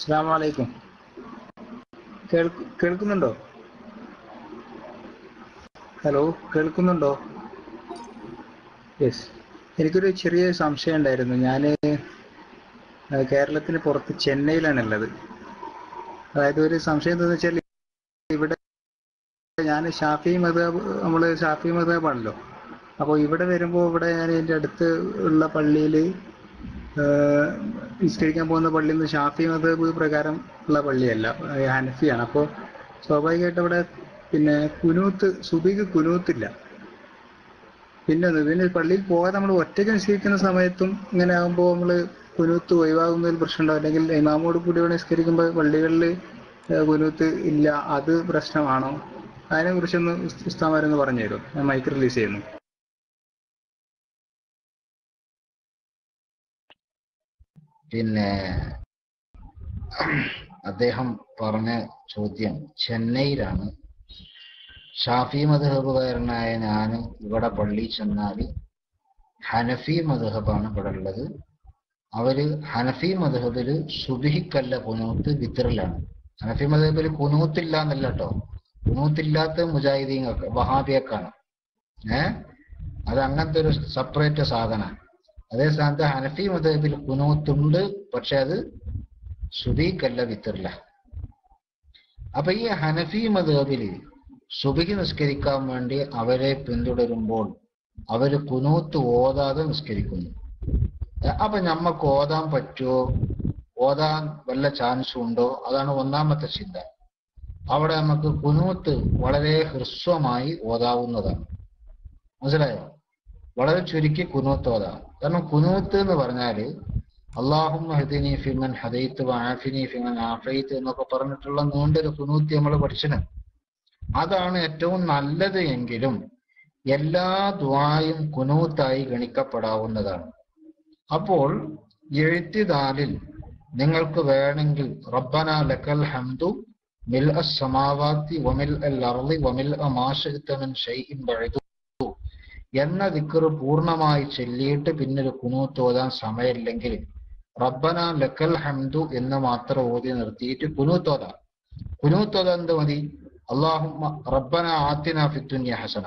അസ്സാം വലൈക്കും കേൾക്കു കേൾക്കുന്നുണ്ടോ? ഹലോ കേൾക്കുന്നുണ്ടോ? യെസ് എനിക്കൊരു ചെറിയ സംശയം ഉണ്ടായിരുന്നു. ഞാൻ കേരളത്തിന് പുറത്ത് ചെന്നൈയിലാണ് ഉള്ളത് അതായത് ഒരു സംശയം എന്താണെന്ന് വെച്ചാൽ ഇവിടെ ഞാൻ ഷാഫി മതാബ് നമ്മൾ ഷാഫി മതാബാണല്ലോ അപ്പോൾ ഇവിടെ വരുമ്പോൾ ഇവിടെ ഞാൻ എന്റെ അടുത്ത് ഉള്ള പള്ളിയിൽ നിസ്കരിക്കാൻ പോകുന്ന പള്ളി എന്ന് ഷാഫി മതബ് പ്രകാരം ഉള്ള പള്ളിയല്ല ഹനഫിയാണ്. അപ്പോൾ സ്വാഭാവികമായിട്ട് അവിടെ പിന്നെ കുനൂത്ത് സുബിക്ക് കുനൂത്തില്ല. പിന്നെ പിന്നെ പള്ളിയിൽ പോകാതെ നമ്മൾ ഒറ്റയ്ക്ക് നിസ്കരിക്കുന്ന സമയത്തും ഇങ്ങനെ ആകുമ്പോൾ നമ്മൾ കുനൂത്ത് ഒഴിവാകുന്നതിൽ പ്രശ്നമുണ്ടോ? അല്ലെങ്കിൽ ഇമാമോട് കൂടി നിസ്കരിക്കുമ്പോൾ പള്ളികളിൽ കുനൂത്ത് ഇല്ല അത് പ്രശ്നമാണോ? അതിനെ കുറിച്ചൊന്ന് ഉസ്താമാരൊന്ന് പറഞ്ഞു തരും ഞാൻ മൈക്ക് റിലീസ് ചെയ്യുന്നു. പിന്നെ അദ്ദേഹം പറഞ്ഞ ചോദ്യം ചെന്നൈയിലാണ്. ഷാഫി മധുഹബുകാരനായ ഞാനും ഇവിടെ പള്ളി ചെന്നാൽ ഹനഫി മധുഹബാണ് ഇവിടെ ഉള്ളത്. അവർ ഹനഫി മധുഹബിൽ സുബിഹിക്കല്ല കുനൂത്ത് വിത്തറിലാണ്. ഹനഫി മധുഹബിൽ കുനൂത്തില്ല എന്നല്ല കേട്ടോ കുനൂത്തില്ലാത്ത മുജാഹിദീങ്ങൾക്ക് വഹാബിയക്കാണ് ഏഹ് അത് അങ്ങനത്തെ ഒരു സെപ്പറേറ്റ് സാധന. അതേ സ്ഥാനത്ത് ഹനഫി മതബിൽ കുനൂത്തുണ്ട്. പക്ഷെ അത് സുബീക്കല്ല വിത്തറില്ല അപ്പൊ ഈ ഹനഫി മതത്തിൽ സുബിക്ക് നിസ്കരിക്കാൻ വേണ്ടി അവരെ പിന്തുടരുമ്പോൾ അവർ കുനൂത്ത് ഓതാതെ നിസ്കരിക്കുന്നു. അപ്പൊ നമ്മക്ക് ഓതാൻ പറ്റുമോ ഓതാൻ വല്ല ചാൻസ് ഉണ്ടോ? അതാണ് ഒന്നാമത്തെ ചിന്ത. അവിടെ നമുക്ക് കുനൂത്ത് വളരെ ഹ്രസ്വമായി ഓതാവുന്നതാണ്. മനസ്സിലായോ? വളരെ ചുരുക്കി കുനൂത്തോതാണ്. കാരണം കുനൂത്ത് എന്ന് പറഞ്ഞാൽ അള്ളാഹും ഹദിനി ഫിമൻ ഹദൈത്ത് ആഫിനി ഫിമൻ ആഫൈത്ത് എന്നൊക്കെ പറഞ്ഞിട്ടുള്ള നീണ്ടൊരു കുനൂത്ത് നമ്മൾ പഠിച്ചിന്. അതാണ് ഏറ്റവും നല്ലത് എങ്കിലും എല്ലാ ദ്വായും കുനൂത്തായി ഗണിക്കപ്പെടാവുന്നതാണ്. അപ്പോൾ എഴുത്തിദാലിൽ നിങ്ങൾക്ക് വേണമെങ്കിൽ റബ്ബന ലക്കൽ ഹംദു മിൽ അസ്സമാവാത്തി വമിൽ അൽ അർളി വമിൽ അ മിൻ ഷൈഇൻ എന്ന ദിക്കറ് പൂർണമായി ചൊല്ലിയിട്ട് പിന്നൊരു കുനൂത്ത് ഓതാൻ സമയമില്ലെങ്കിൽ റബ്ബന ലക്കൽ ഹംദു എന്ന് മാത്രം ഓതി നിർത്തിയിട്ട് കുനൂത്ത് ഓതാം. കുനൂത്ത് എന്ത് മതി? അള്ളാഹുമ്മ റബ്ബന ആത്തിന ഫിദ്ദുന്യ ഹസന.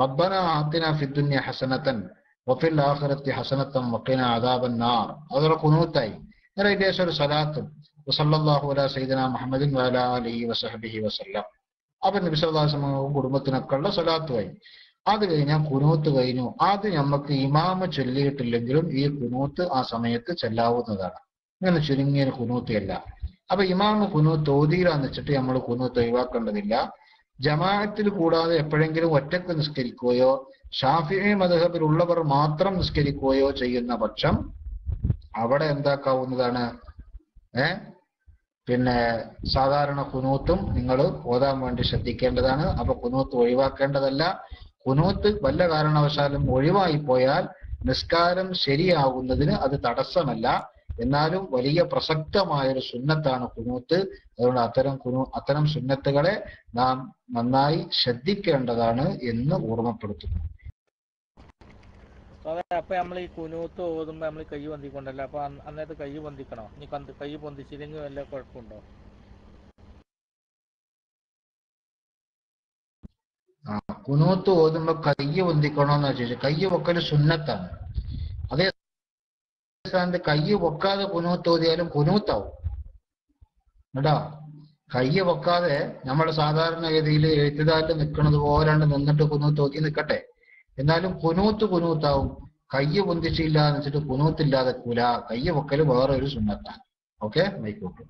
റബ്ബന ആത്തിന ഫിദ്ദുന്യ ഹസനത്തൻ വഫിൽ ആഖിറത്തി ഹസനത്തൻ വഖിന അദാബൻ നാർ. അതൊരു കുനൂത്തായി നേരെ ഏകദേശം ഒരു സലാത്തും. വസല്ലാഹു അല സൈദന മുഹമ്മദിൻ വഅലാ അലി വസഹബിഹി വസല്ലാം. അപ്പൊ നബി സല്ലല്ലാഹു അലൈഹി വസല്ലം കുടുംബത്തിനൊക്കെ ഉള്ള സലാത്തുമായി. അത് കഴിഞ്ഞാൽ കുനൂത്ത് കഴിഞ്ഞു. അത് നമുക്ക് ഇമാമ ചൊല്ലിയിട്ടില്ലെങ്കിലും ഈ കുനൂത്ത് ആ സമയത്ത് ചെല്ലാവുന്നതാണ്. ഇങ്ങനെ ചുരുങ്ങിയ കുനൂത്തിയല്ല. അപ്പൊ ഇമാമ കുനൂത്ത് ഓതിയിലാന്ന് വെച്ചിട്ട് നമ്മൾ കുനൂത്ത് ഒഴിവാക്കേണ്ടതില്ല. ജമാഅത്തിൽ കൂടാതെ എപ്പോഴെങ്കിലും ഒറ്റയ്ക്ക് നിസ്കരിക്കുകയോ ഷാഫി മധബിലുള്ളവർ മാത്രം നിസ്കരിക്കുകയോ ചെയ്യുന്ന പക്ഷം അവിടെ എന്താക്കാവുന്നതാണ്? ഏ? പിന്നെ സാധാരണ കുനൂത്തും നിങ്ങൾ ഓതാൻ വേണ്ടി ശ്രദ്ധിക്കേണ്ടതാണ്. അപ്പൊ കുനൂത്ത് ഒഴിവാക്കേണ്ടതല്ല. കുനൂത്ത് വല്ല കാരണവശാലും ഒഴിവായി പോയാൽ നിസ്കാരം ശരിയാകുന്നതിന് അത് തടസ്സമല്ല. എന്നാലും വലിയ പ്രസക്തമായ ഒരു സുന്നത്താണ് കുനൂത്ത്. അതുകൊണ്ട് അത്തരം കുനു അത്തരം സുന്നത്തുകളെ നാം നന്നായി ശ്രദ്ധിക്കേണ്ടതാണ് എന്ന് ഓർമ്മപ്പെടുത്തുന്നു. അപ്പൊ നമ്മൾ ഈ കുനൂത്ത് ഓതുമ്പോ നമ്മൾ കൈ പൊന്തിക്കൊണ്ടല്ലോ? അപ്പൊ അന്ന- അന്നേരത്ത് കൈ പൊന്തിക്കണോ? ഇനി കൈ പൊന്തിച്ചില്ലെങ്കിൽ വല്ല കുഴപ്പമുണ്ടോ? ആ കുനൂത്ത് ഓതുമ്പോ കയ്യ് പൊന്തിക്കണോന്ന് വെച്ചാൽ കയ്യ് പൊക്കൽ സുന്നത്താണ്. അതേ സ്ഥാനത്ത് കയ്യ് പൊക്കാതെ കുനൂത്ത് ഓതിയാലും കുനൂത്താവും. കേട്ടോ? കയ്യ് പൊക്കാതെ നമ്മൾ സാധാരണഗതിയിൽ എഴുത്തുകാരിൽ നിൽക്കുന്നത് പോലാണ്ട് നിന്നിട്ട് കുനൂത്ത് ഓതി നിൽക്കട്ടെ എന്നാലും കുനൂത്ത് കുനൂത്താവും. കയ്യ് പൊന്തിച്ചില്ല എന്ന് വെച്ചിട്ട് കുനൂത്തില്ലാതെ കുല. കയ്യ് പൊക്കൽ വേറെ ഒരു സുന്നത്താണ്. ഓക്കെ? മൈക്കോട്ടെ